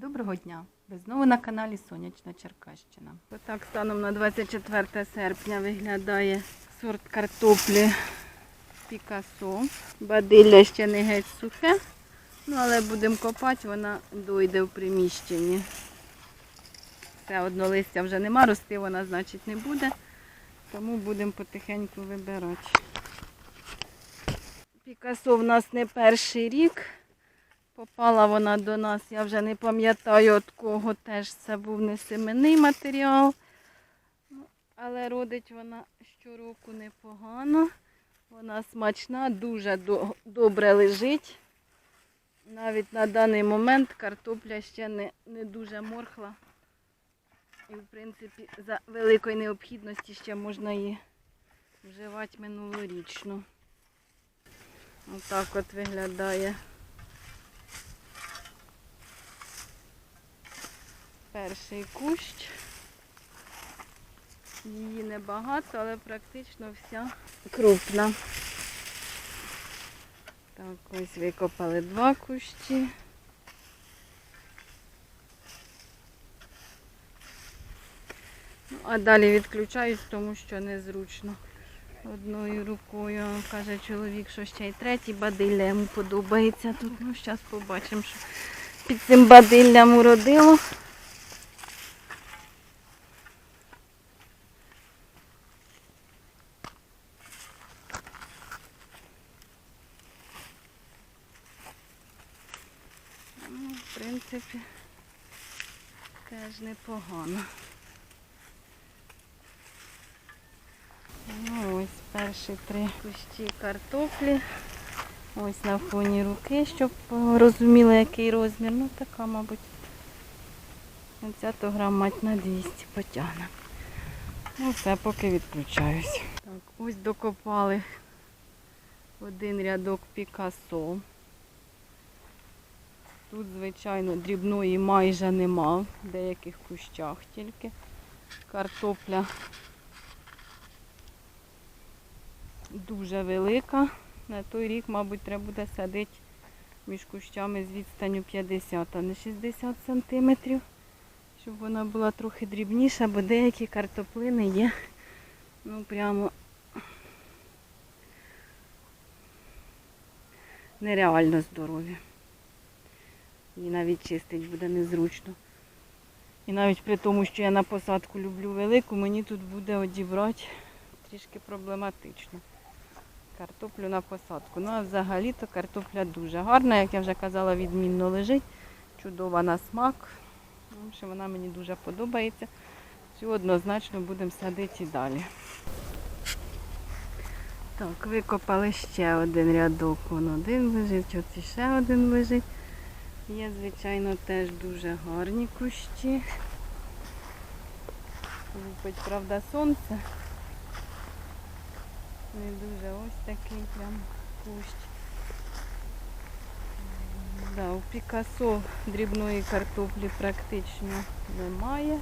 Доброго дня! Ви знову на каналі Сонячна Черкащина. Отак станом на 24 серпня виглядає сорт картоплі Пікасо. Бадилля ще не геть сухе, ну але будемо копати, вона дойде в приміщенні. Все одно листя вже нема, рости вона, значить, не буде. Тому будемо потихеньку вибирати. Пікасо в нас не перший рік. Попала вона до нас, я вже не пам'ятаю від кого теж це був не семенний матеріал. Ну, Але родить вона щороку непогано. Вона смачна, дуже добре лежить. Навіть на даний момент картопля ще не, не дуже морхла. І, в принципі, за великої необхідності ще можна її вживати минулорічну. Отак от виглядає. Перший кущ. Її небагато, але практично вся крупна. Так, ось викопали два кущі. Ну, а далі відключаюсь, тому що незручно. Одною рукою каже чоловік, що ще й третій бадилля йому подобається тут. Ну, зараз побачимо, що під цим бадиллям уродило. Ну, в принципі, непогано. Ну, ось перші три кущі картоплі. Ось на фоні руки, щоб розуміли, який розмір. Ну, така, мабуть, 20 грам мать на 200 потягне. Ну, все, поки відключаюсь. Так, ось докопали один рядок Пікасо. Тут, звичайно, дрібної майже нема, в деяких кущах тільки. Картопля дуже велика. На той рік, мабуть, треба буде садити між кущами з відстанню 50, а не 60 сантиметрів, щоб вона була трохи дрібніша, бо деякі картоплини є ну прямо нереально здорові. Її навіть чистить буде незручно. І навіть при тому, що я на посадку люблю велику, мені тут буде одібрати трішки проблематично. Картоплю на посадку. Ну а взагалі-то картопля дуже гарна, як я вже казала, відмінно лежить. Чудова на смак. Тому що вона мені дуже подобається. Цю однозначно будемо садити і далі. Так, викопали ще один рядок. Вон один лежить, от і ще один лежить. Є, звичайно, теж дуже гарні кущі. Лупить, правда, сонце. Не дуже ось такий прям кущ. Да, у Пікасо дрібної картоплі практично немає.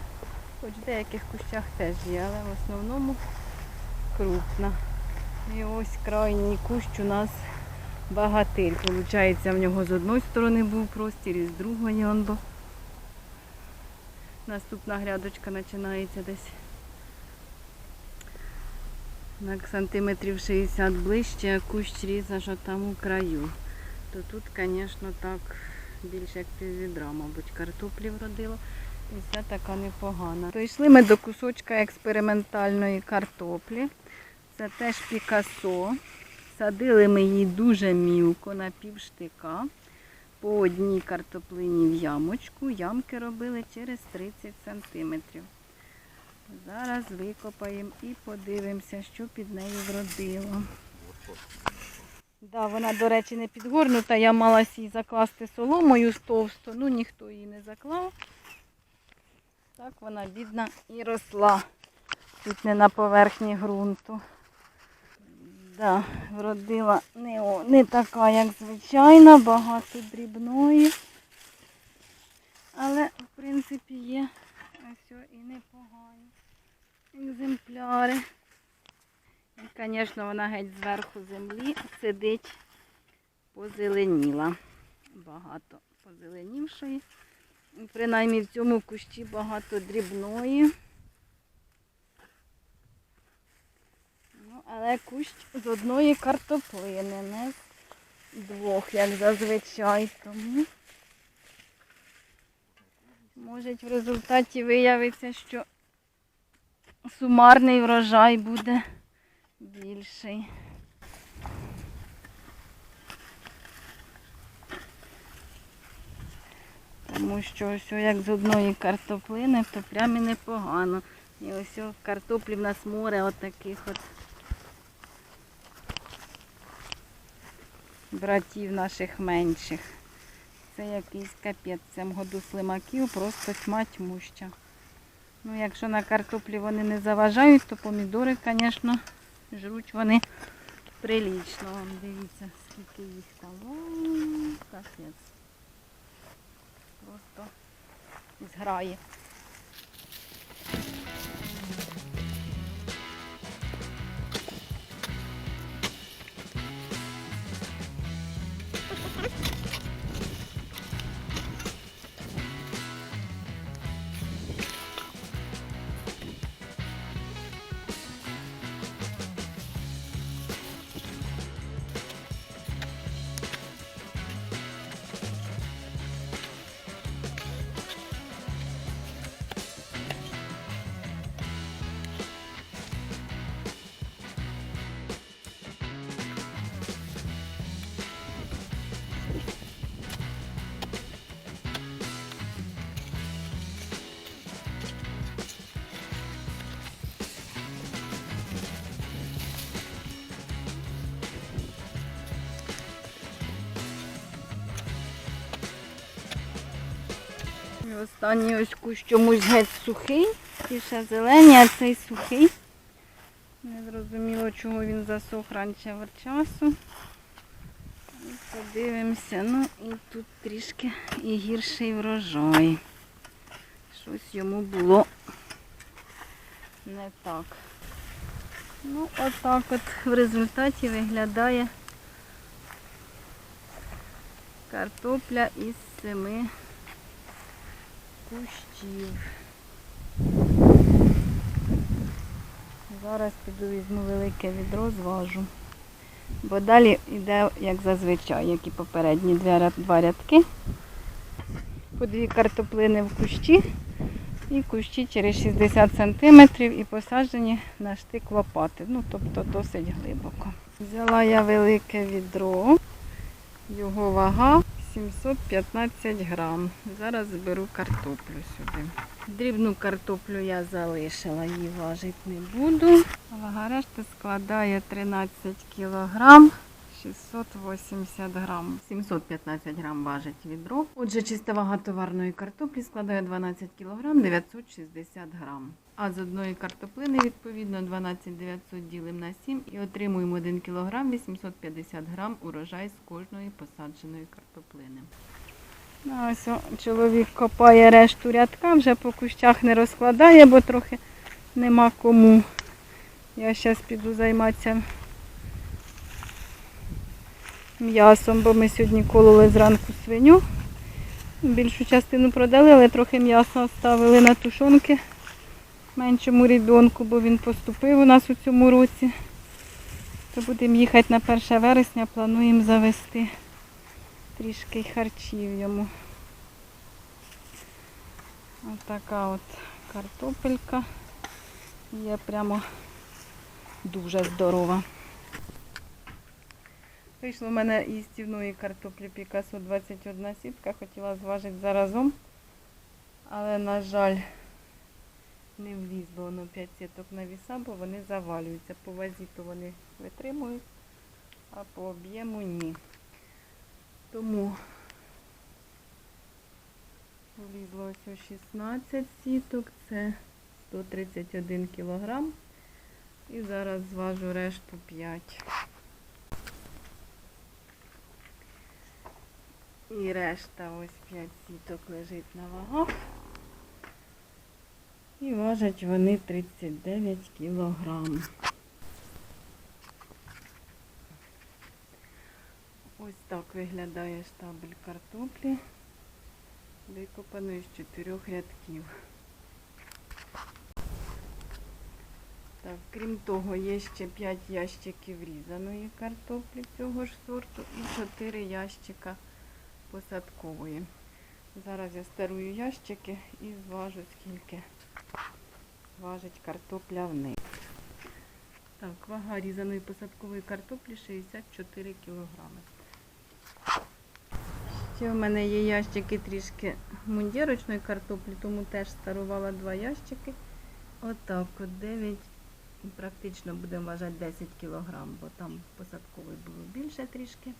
Хоч в деяких кущах теж є, але в основному крупна. І ось крайній кущ у нас багатир. Получається, в нього з одної сторони був простір і з другої он бо. Наступна грядочка починається десь на сантиметрів 60 ближче, а кущ різа, там у краю. То тут, звісно, так більше як піввідра, мабуть, картоплі вродило. І все така непогана. То йшли ми до кусочка експериментальної картоплі. Це теж Пікасо. Садили ми її дуже мілко на півштика. По одній картоплині в ямочку. Ямки робили через 30 сантиметрів. Зараз викопаємо і подивимося, що під нею вродило. Да, вона, до речі, не підгорнута. Я мала її закласти соломою з товсто, ну ніхто її не заклав. Так вона бідна і росла. Тут не на поверхні ґрунту. Да, вродила не, не така, як звичайна, багато дрібної. Але, в принципі, є ось і непогані екземпляри. І, звісно, вона геть зверху землі сидить, позеленіла. Багато позеленівшої. Принаймні в цьому кущі багато дрібної. Ну, але кущ з одної картоплини, не з двох, як зазвичай. Тому може в результаті виявиться, що сумарний врожай буде більший. Тому що ось як з одної картоплини, то прям і непогано. І ось картоплі в нас море отаких от братів наших менших. Це якийсь капець. В году слимаків просто тьма тьмуща. Ну, якщо на картоплі вони не заважають, то помідори, звісно, жруть вони прилічно. Вон, дивіться, скільки їх там. Капець. Просто зграє. І останній ось кущ чомусь геть сухий. Ті ще зелені, а цей сухий. Не зрозуміло, чого він засох раніше часу. І Подивимося. Ну і тут трішки і гірший врожай. Щось йому було не так. Ну, отак от в результаті виглядає картопля із семи кущів. Зараз піду візьму велике відро, зважу. Бо далі йде, як зазвичай, як і попередні дві два рядки. По дві картоплини в кущі. І кущі через 60 см і посаджені на штик лопати. Ну, тобто досить глибоко. Взяла я велике відро. Його вага 715 грам. Зараз зберу картоплю сюди. Дрібну картоплю я залишила, її важити не буду. Вага решти складає 13 кілограм. 680 грам. 715 грам важить відро. Отже, чиста вага товарної картоплі складає 12 кілограм 960 грам. А з одної картоплини, відповідно, 12 900 ділимо на 7 і отримуємо 1 кілограм 850 грам урожай з кожної посадженої картоплини. Ну, ось чоловік копає решту рядка, вже по кущах не розкладає, бо трохи нема кому. Я зараз піду займатися м'ясом, бо ми сьогодні кололи зранку свиню. Більшу частину продали, але трохи м'яса оставили на тушонки меншому ребенку, бо він поступив у нас у цьому році. То будемо їхати на 1 вересня, плануємо завести трішки харчів йому. Ось така от картопелька. Є прямо дуже здорова. Вийшло в мене із стівної картоплі Пікасо 21 сітка, хотіла зважити заразом, але, на жаль, не влізло воно 5 сіток на віса, бо вони завалюються. По вазі то вони витримують, а по об'єму ні. Тому влізло ось о 16 сіток, це 131 кілограм. І зараз зважу решту 5. І решта ось 5 сіток лежить на вагах. І важать вони 39 кілограм. Ось так виглядає штабель картоплі. Викопано з чотирьох рядків. Так, крім того, є ще 5 ящиків різаної картоплі цього ж сорту і 4 ящика посадкової. Зараз я старую ящики і зважу, скільки важить картопля в них. Так, вага різаної посадкової картоплі 64 кілограми. Ще в мене є ящики трішки мундірочної картоплі, тому теж старувала два ящики. Отак от 9, практично будемо вважати 10 кілограм, бо там посадкової було більше трішки.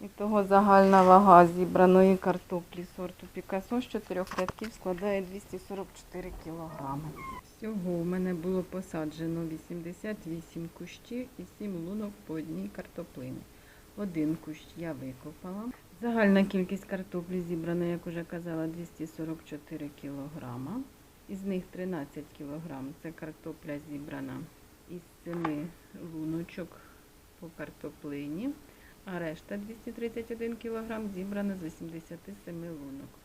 І того загальна вага зібраної картоплі сорту Пікасо з чотирьох рядків складає 244 кілограми. Всього у мене було посаджено 88 кущів і 7 лунок по одній картоплині. Один кущ я викопала. Загальна кількість картоплі зібрана, як уже казала, 244 кілограма. Із них 13 кілограм це картопля зібрана із 7 луночок по картоплині, а решта 231 кілограм зібрана з 87 лунок.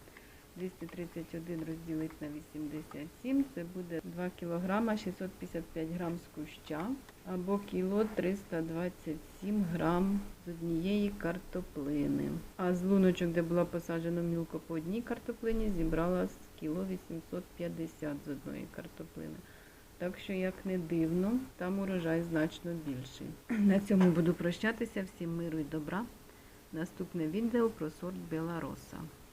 231 розділити на 87, це буде 2 кілограма 655 грам з куща або кіло 327 грам з однієї картоплини. А з луночок, де було посаджено мілко по одній картоплині, зібрала кіло 850 з одної картоплини. Так що, як не дивно, там урожай значно більший. На цьому буду прощатися. Всім миру і добра. Наступне відео про сорт Белароса.